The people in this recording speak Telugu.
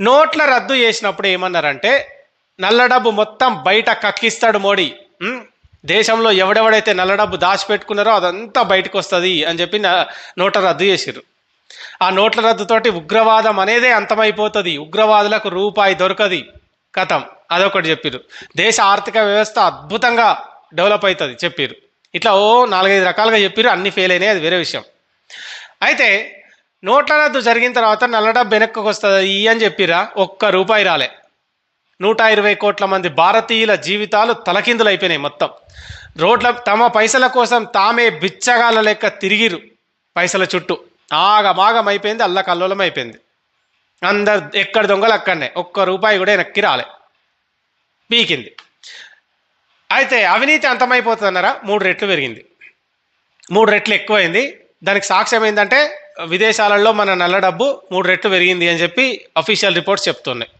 నోట్ల రద్దు చేసినప్పుడు ఏమన్నారంటే నల్ల డబ్బు మొత్తం బయట కక్కిస్తాడు మోడీ. దేశంలో ఎవడెవడైతే నల్ల డబ్బు దాచిపెట్టుకున్నారో అదంతా బయటకు వస్తుంది అని చెప్పి నోట్ల రద్దు చేసిరు ఆ నోట్ల రద్దుతోటి ఉగ్రవాదం అనేదే అంతమైపోతుంది. ఉగ్రవాదులకు రూపాయి దొరకది. కథం. అదొకటి చెప్పారు దేశ ఆర్థిక వ్యవస్థ అద్భుతంగా డెవలప్ అవుతుంది చెప్పిర్రు. ఇట్లా ఓ నాలుగైదు రకాలుగా చెప్పిర్రు. అన్ని ఫెయిల్ అయినాయి. అది వేరే విషయం. అయితే నోట్ల రద్దు జరిగిన తర్వాత నల్ల డబ్బు వెనక్కి వస్తుంది అని చెప్పిరా. ఒక్క రూపాయి రాలే. నూట ఇరవై కోట్ల మంది భారతీయుల జీవితాలు తలకిందులు అయిపోయినాయి మొత్తం. రోడ్ల తమ పైసల కోసం తామే బిచ్చగాళ్ళ లెక్క తిరిగిరు పైసల చుట్టూ. ఆగమాగం అయిపోయింది అల్లకల్లోలం అయిపోయింది. అందరు ఎక్కడ దొంగలు అక్కడనే. ఒక్క రూపాయి కూడా వెనక్కి రాలే. పీకింది. అయితే అవినీతి అంతమైపోతుందన్నారా? మూడు రెట్లు పెరిగింది. మూడు రెట్లు ఎక్కువైంది. దానికి సాక్ష్యం ఏంటంటే విదేశాలలో మన నల్ల డబ్బు మూడు రెట్లు పెరిగింది అని చెప్పి అఫీషియల్ రిపోర్ట్స్ చెప్తున్నాయి.